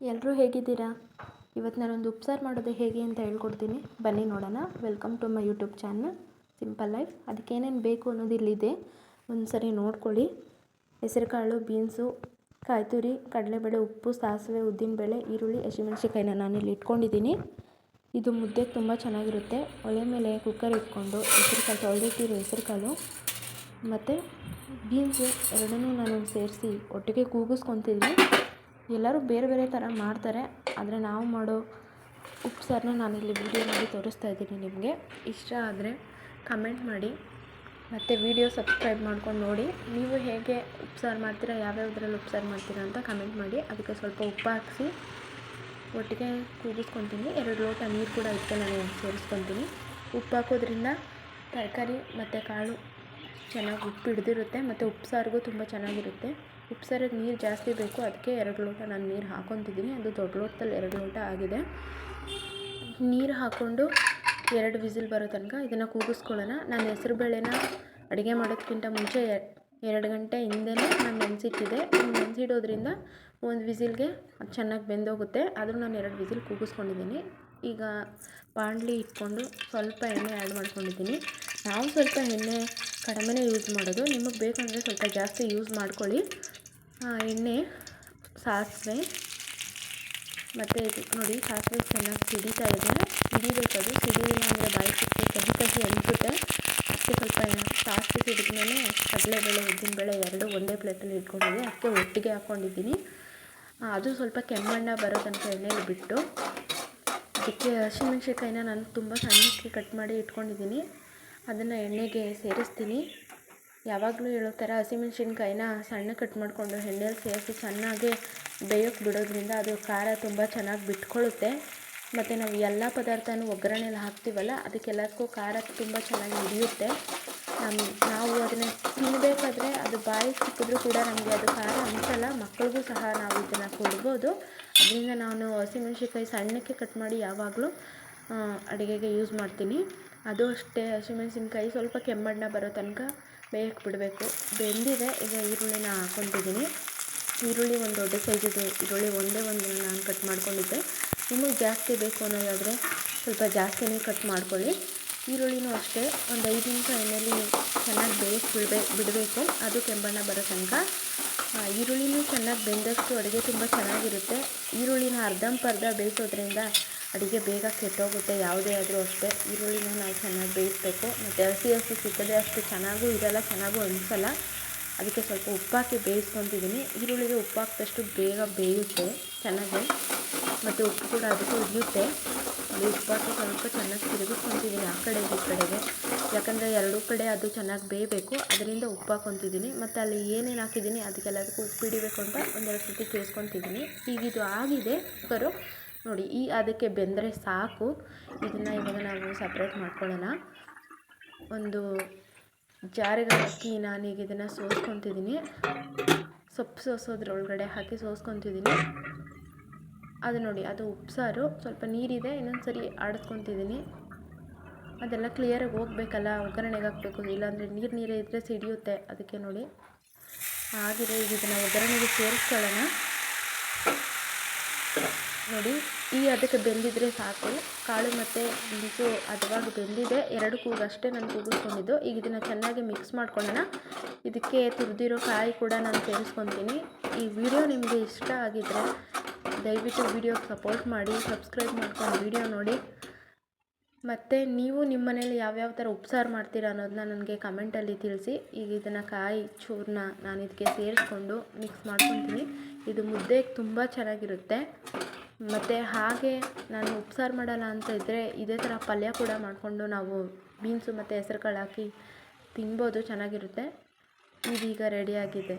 ಎಲ್ಲರೂ ಹೇಗಿದ್ದೀರಾ? ಇವತ್ತು ನಾನೊಂದು ಉಪ್ಸಾರು ಮಾಡೋದು ಹೇಗೆ ಅಂತ ಹೇಳ್ಕೊಡ್ತೀನಿ. ಬನ್ನಿ ನೋಡೋಣ. Welcome to my YouTube channel simple life ಅದಕ್ಕೆ ಏನೇನು ಬೇಕು ಅನ್ನೋದು ಇಲ್ಲಿದೆ. ಒಂದು ಸರಿ ನೋಡ್ಕೊಳ್ಳಿ. ಹೆಸರುಕಾಳು, ಬೀನ್ಸು, ಕಾಯ್ತುರಿ, ಕಡಲೆಬೇಳೆ ಉಪ್ಪು, ಸಾಸಿವೆ, ಉದ್ದಿನಬೇಳೆ, ಈರುಳ್ಳಿ ಹಸಿಮೆಣ್ಸಿಕಾಯಿನ ನಾನಿಲ್ಲಿ ಇಟ್ಕೊಂಡಿದ್ದೀನಿ. ಇದು ಮುದ್ದೆ ತುಂಬ ಚೆನ್ನಾಗಿರುತ್ತೆ. ಒಲೆ ಮೇಲೆ ಕುಕ್ಕರ್ ಇಟ್ಕೊಂಡು ಹೆಸರುಕಾಳು ತೊಳೆದಿಟ್ಟಿರೋ ಹೆಸರುಕಾಳು. ಮತ್ತು ಬೀನ್ಸು ಎರಡನ್ನೂ ನಾನು ಸೇರಿಸಿ ಒಟ್ಟಿಗೆ ಕೂಗಿಸ್ಕೊತಿದ್ದೀನಿ. ಎಲ್ಲರೂ ಬೇರೆ ಬೇರೆ ಥರ ಮಾಡ್ತಾರೆ, ಆದರೆ ನಾವು ಮಾಡೋ ಉಪ್ಸಾರನ್ನ ನಾನಿಲ್ಲಿ ವೀಡಿಯೋ ಮಾಡಿ ತೋರಿಸ್ತಾ ಇದ್ದೀನಿ ನಿಮಗೆ. ಇಷ್ಟ ಆದರೆ ಕಮೆಂಟ್ ಮಾಡಿ, ಮತ್ತು ವೀಡಿಯೋ ಸಬ್ಸ್ಕ್ರೈಬ್ ಮಾಡ್ಕೊಂಡು ನೋಡಿ. ನೀವು ಹೇಗೆ ಉಪ್ಸಾರು ಮಾಡ್ತೀರಾ, ಯಾವ್ಯಾವುದ್ರಲ್ಲಿ ಉಪ್ಸಾರು ಮಾಡ್ತೀರಾ ಅಂತ ಕಮೆಂಟ್ ಮಾಡಿ. ಅದಕ್ಕೆ ಸ್ವಲ್ಪ ಉಪ್ಪು ಹಾಕಿಸಿ, ಒಟ್ಟಿಗೆ ಕೂಗಿಸ್ಕೊತೀನಿ. ಎರಡು ಲೋಟ ನೀರು ಕೂಡ ಇದಕ್ಕೆ ನಾನು ಸೇರಿಸ್ಕೊತೀನಿ. ಉಪ್ಪು ಹಾಕೋದ್ರಿಂದ ತರಕಾರಿ ಮತ್ತು ಕಾಳು ಚೆನ್ನಾಗಿ ಉಪ್ಪು ಹಿಡ್ದಿರುತ್ತೆ ಮತ್ತು ಉಪ್ಸಾರಿಗೂ ತುಂಬ ಚೆನ್ನಾಗಿರುತ್ತೆ. ಉಪ್ಸಾರಿಗೆ ನೀರು ಜಾಸ್ತಿ ಬೇಕು, ಅದಕ್ಕೆ ಎರಡು ಲೋಟ ನಾನು ನೀರು ಹಾಕೊತಿದ್ದೀನಿ. ಅದು ದೊಡ್ಡ ಲೋಟದಲ್ಲಿ ಎರಡು ಲೋಟ ಆಗಿದೆ. ನೀರು ಹಾಕ್ಕೊಂಡು ಎರಡು ವಿಸಿಲ್ ಬರೋ ತನಕ ಇದನ್ನು ಕೂಗಿಸ್ಕೊಳ್ಳೋಣ. ನಾನು ಹೆಸರು ಬೇಳೆನ ಅಡುಗೆ ಮಾಡೋದಕ್ಕಿಂತ ಮುಂಚೆ ಎರಡು ಗಂಟೆ ಹಿಂದೆಯೇ ನಾನು ನೆನೆಸಿಟ್ಟಿದೆ ನೆನೆಸಿಡೋದ್ರಿಂದ ಒಂದು ವಿಸಿಲ್ಗೆ ಅದು ಚೆನ್ನಾಗಿ ಬೆಂದೋಗುತ್ತೆ. ಆದರೂ ನಾನು ಎರಡು ವಿಸಿಲ್ ಕೂಗಿಸ್ಕೊಂಡಿದ್ದೀನಿ. ಈಗ ಪಾಂಡ್ಲಿ ಇಟ್ಕೊಂಡು ಸ್ವಲ್ಪ ಎಣ್ಣೆ ಆ್ಯಡ್ ಮಾಡ್ಕೊಂಡಿದ್ದೀನಿ. ನಾವು ಸ್ವಲ್ಪ ಎಣ್ಣೆ ಕಡಿಮೆನೇ ಯೂಸ್ ಮಾಡೋದು. ನಿಮಗೆ ಬೇಕಂದರೆ ಸ್ವಲ್ಪ ಜಾಸ್ತಿ ಯೂಸ್ ಮಾಡ್ಕೊಳ್ಳಿ. ಎಣ್ಣೆ, ಸಾಸಿವೆ. ಮತ್ತು ಇದು ನೋಡಿ, ಸಾಸಿವೆ ಚೆನ್ನಾಗಿ ಸಿಡಿತಾ ಇದೆ. ಸಿಡಿಬೇಕದು ಸಿಡಿಲಿಲ್ಲ ಅಂದರೆ ಬಾಯಿ ಸಿಕ್ಕಿ ಕಹಿ ಕಹಿ ಅನ್ಬಿಟ್ಟೆ ಅದಕ್ಕೆ ಸ್ವಲ್ಪ ಸಾಸಿವೆ ಸಿಡಿದ್ಮೇಲೆ ಕಡಲೆಬೇಳೆ, ಉದ್ದಿನಬೇಳೆ ಎರಡು ಒಂದೇ ಪ್ಲೇಟಲ್ಲಿ ಇಟ್ಕೊಂಡಿದ್ದೆ. ಅದಕ್ಕೆ ಒಟ್ಟಿಗೆ ಹಾಕ್ಕೊಂಡಿದ್ದೀನಿ. ಅದು ಸ್ವಲ್ಪ ಕೆಮ್ಮಣ್ಣ ಬರೋ ತನಕ ಬಿಟ್ಟು. ಅದಕ್ಕೆ ಹಸಿಮೆಣ್ಸಿನ್ಕಾಯಿನ ನಾನು ತುಂಬ ಸಣ್ಣಕ್ಕೆ ಕಟ್ ಮಾಡಿ ಇಟ್ಕೊಂಡಿದ್ದೀನಿ. ಅದನ್ನು ಎಣ್ಣೆಗೆ ಸೇರಿಸ್ತೀನಿ. ಯಾವಾಗಲೂ ಹೇಳೋ ಥರ ಹಸಿಮೆಣ್ಸಿನ್ಕಾಯಿನ ಸಣ್ಣ ಕಟ್ ಮಾಡಿಕೊಂಡು ಎಣ್ಣೆಲಿ ಸೇರಿಸಿ ಚೆನ್ನಾಗಿ ಬೇಯೋಕ್ಕೆ ಬಿಡೋದ್ರಿಂದ ಅದು ಖಾರ ತುಂಬ ಚೆನ್ನಾಗಿ ಬಿಟ್ಕೊಳ್ಳುತ್ತೆ ಮತ್ತು ನಾವು ಎಲ್ಲ ಪದಾರ್ಥನೂ ಒಗ್ಗರಣೆಯಲ್ಲಿ ಹಾಕ್ತೀವಲ್ಲ, ಅದಕ್ಕೆಲ್ಲದಕ್ಕೂ ಖಾರ ತುಂಬ ಚೆನ್ನಾಗಿ ಹಿಡಿಯುತ್ತೆ ನಮ್ಮ ನಾವು ಅದನ್ನು ತಿನ್ನಬೇಕಾದ್ರೆ ಅದು ಬಾಯಿ ಸಿಕ್ಕಿದ್ರೂ ಕೂಡ ನಮಗೆ ಅದು ಖಾರ ಅನಿಸಲ್ಲ ಮಕ್ಕಳಿಗೂ ಸಹ ನಾವು ಇದನ್ನು ಕೊಡ್ಬೋದು. ಅದರಿಂದ ನಾನು ಹಸಿಮೆಣ್ಸಿನ್ಕಾಯಿ ಸಣ್ಣಕ್ಕೆ ಕಟ್ ಮಾಡಿ ಯಾವಾಗಲೂ ಅಡುಗೆಗೆ ಯೂಸ್ ಮಾಡ್ತೀನಿ. ಅದು ಅಷ್ಟೇ, ಹಸಿಮೆಣಸಿನ್ಕಾಯಿ ಸ್ವಲ್ಪ ಕೆಮ್ಮಣ್ಣ ಬರೋ ತನಕ ಬೇಯಕ್ಕೆ ಬಿಡಬೇಕು. ಬೆಂದಿದೆ, ಈಗ ಈರುಳ್ಳಿನ ಹಾಕ್ಕೊತಿದ್ದೀನಿ ಈರುಳ್ಳಿ ಒಂದು ದೊಡ್ಡ ಸೈಜಿದು ಈರುಳ್ಳಿ, ಒಂದೇ ಒಂದು ನಾನು ಕಟ್ ಮಾಡ್ಕೊಂಡಿದ್ದೆ. ನಿಮಗೆ ಜಾಸ್ತಿ ಬೇಕು ಅನ್ನೋದಾದರೆ ಸ್ವಲ್ಪ ಜಾಸ್ತಿನೇ ಕಟ್ ಮಾಡ್ಕೊಳ್ಳಿ. ಈರುಳ್ಳಿನೂ ಅಷ್ಟೇ, ಒಂದು ಐದು ನಿಮಿಷ ಎಣ್ಣೆಯಲ್ಲಿ ಚೆನ್ನಾಗಿ ಬೇಯಿಸಿ ಬಿಡಬೇಕು ಬಿಡಬೇಕು. ಅದು ಕೆಂಬಣ್ಣ ಬರೋ ತನಕ. ಈರುಳ್ಳಿನೂ ಚೆನ್ನಾಗಿ ಬೆಂದಷ್ಟು ಅಡುಗೆ ತುಂಬ ಚೆನ್ನಾಗಿರುತ್ತೆ. ಈರುಳ್ಳಿನ ಅರ್ಧಂಪರ್ಧ ಬೇಯಿಸೋದ್ರಿಂದ ಅಡುಗೆ ಬೇಗ ಕೆಟ್ಟೋಗುತ್ತೆ, ಯಾವುದೇ ಆದರೂ ಅಷ್ಟೇ. ಈರುಳ್ಳಿನ ನಾವು ಚೆನ್ನಾಗಿ ಬೇಯಿಸ್ಬೇಕು. ಮತ್ತು ಹಸಿ ಹಸಿ ಸಿಕ್ಕದೆ ಅಷ್ಟು ಚೆನ್ನಾಗೂ ಇರಲ್ಲ, ಚೆನ್ನಾಗೂ ಅನಿಸಲ್ಲ ಅದಕ್ಕೆ ಸ್ವಲ್ಪ ಉಪ್ಪಾಕಿ ಬೇಯಿಸ್ಕೊತಿದ್ದೀನಿ. ಈರುಳ್ಳಿಗೆ ಉಪ್ಪು ಹಾಕಿದಷ್ಟು ಬೇಗ ಬೇಯುತ್ತೆ, ಚೆನ್ನಾಗಿ. ಮತ್ತು ಉಪ್ಪು ಕೂಡ ಅದಕ್ಕೆ ಉಳಿಯುತ್ತೆ ಅದು ಉಪ್ಪಾಕಿ ಸ್ವಲ್ಪ ಚೆನ್ನಾಗಿ ತಿರುಗಿಸ್ಕೊತಿದ್ದೀನಿ ಆ ಕಡೆ ಈ ಕಡೆಗೆ. ಯಾಕಂದರೆ ಎರಡೂ ಕಡೆ ಅದು ಚೆನ್ನಾಗಿ ಬೇಯಬೇಕು. ಅದರಿಂದ ಉಪ್ಪು ಹಾಕ್ಕೊತಿದ್ದೀನಿ ಮತ್ತು ಅಲ್ಲಿ ಏನೇನು ಹಾಕಿದ್ದೀನಿ, ಅದಕ್ಕೆಲ್ಲದಕ್ಕೂ ಉಪ್ಪು ಹಿಡಿಬೇಕು ಅಂತ ಒಂದೆರಡು ಸರ್ತಿ ತಿರ್ಸ್ಕೊತಿದ್ದೀನಿ ಈಗ ಇದು ಆಗಿದೆ. ಕುಕ್ಕರು ನೋಡಿ, ಈ ಅದಕ್ಕೆ ಬೆಂದರೆ ಸಾಕು. ಇದನ್ನು ಇವಾಗ ನಾವು ಸಪ್ರೇಟ್ ಮಾಡ್ಕೊಳ್ಳೋಣ. ಒಂದು ಜಾರಿಗೆ ಹಾಕಿ ನಾನೀಗ ಇದನ್ನು ಸೋಸ್ಕೊತಿದ್ದೀನಿ ಸೊಪ್ಪು ಸೋಸೋದ್ರೊಳಗಡೆ ಹಾಕಿ ಸೋಸ್ಕೊತಿದ್ದೀನಿ ಅದು ನೋಡಿ, ಅದು ಉಪ್ಸಾರು. ಸ್ವಲ್ಪ ನೀರಿದೆ ಇನ್ನೊಂದು ಸರಿ ಆಡಿಸ್ಕೊತಿದ್ದೀನಿ ಅದೆಲ್ಲ ಕ್ಲಿಯರಾಗಿ ಹೋಗ್ಬೇಕಲ್ಲ, ಒಗ್ಗರಣೆಗೆ ಹಾಕಬೇಕು. ಇಲ್ಲಾಂದರೆ ನೀರು ನೀರೇ ಇದ್ದರೆ ಸಿಡಿಯುತ್ತೆ. ಅದಕ್ಕೆ ನೋಡಿ, ಆಗಿದೆ. ಈಗ ಇದನ್ನು ಒಗ್ಗರಣೆಗೆ ಸೇರಿಸ್ಕೊಳ್ಳೋಣ. ನೋಡಿ, ಈ ಅದಕ್ಕೆ ಬೆಂದಿದ್ರೆ ಸಾಕು. ಕಾಳು ಮತ್ತು ಬೀಜು ಅದವಾಗ ಬೆಂದಿದೆ. ಎರಡು ಕೂಗು ಅಷ್ಟೇ ನಾನು ಕೂಗಿಸ್ಕೊಂಡಿದ್ದು. ಈಗ ಇದನ್ನು ಚೆನ್ನಾಗಿ ಮಿಕ್ಸ್ ಮಾಡ್ಕೊಳ್ಳೋಣ. ಇದಕ್ಕೆ ತುರಿದಿರೋ ಕಾಯಿ ಕೂಡ ನಾನು ಸೇರಿಸ್ಕೊತೀನಿ. ಈ ವಿಡಿಯೋ ನಿಮಗೆ ಇಷ್ಟ ಆಗಿದ್ದರೆ ದಯವಿಟ್ಟು ವಿಡಿಯೋಗೆ ಸಪೋರ್ಟ್ ಮಾಡಿ ಸಬ್ಸ್ಕ್ರೈಬ್ ಮಾಡ್ಕೊಂಡು ವಿಡಿಯೋ ನೋಡಿ. ಮತ್ತು ನೀವು ನಿಮ್ಮ ಮನೇಲಿ ಯಾವ್ಯಾವ ಥರ ಉಪ್ಸಾರು ಮಾಡ್ತೀರಾ ಅನ್ನೋದನ್ನ ನನಗೆ ಕಮೆಂಟಲ್ಲಿ ತಿಳಿಸಿ. ಈಗ ಇದನ್ನು ಕಾಯಿ ಚೂರನ್ನ ನಾನು ಇದಕ್ಕೆ ಸೇರಿಸ್ಕೊಂಡು ಮಿಕ್ಸ್ ಮಾಡ್ಕೊತೀನಿ. ಇದು ಮುದ್ದೆಗೆ ತುಂಬ ಚೆನ್ನಾಗಿರುತ್ತೆ. ಮತ್ತು ಹಾಗೆ ನಾನು ಉಪ್ಸಾರು ಮಾಡಲ್ಲ ಅಂತ ಇದ್ದರೆ ಇದೇ ಥರ ಪಲ್ಯ ಕೂಡ ಮಾಡಿಕೊಂಡು ನಾವು ಬೀನ್ಸು ಮತ್ತು ಹೆಸ್ರು ಕಾಳು ಹಾಕಿ ತಿನ್ಬೋದು, ಚೆನ್ನಾಗಿರುತ್ತೆ. ಇದೀಗ ರೆಡಿಯಾಗಿದೆ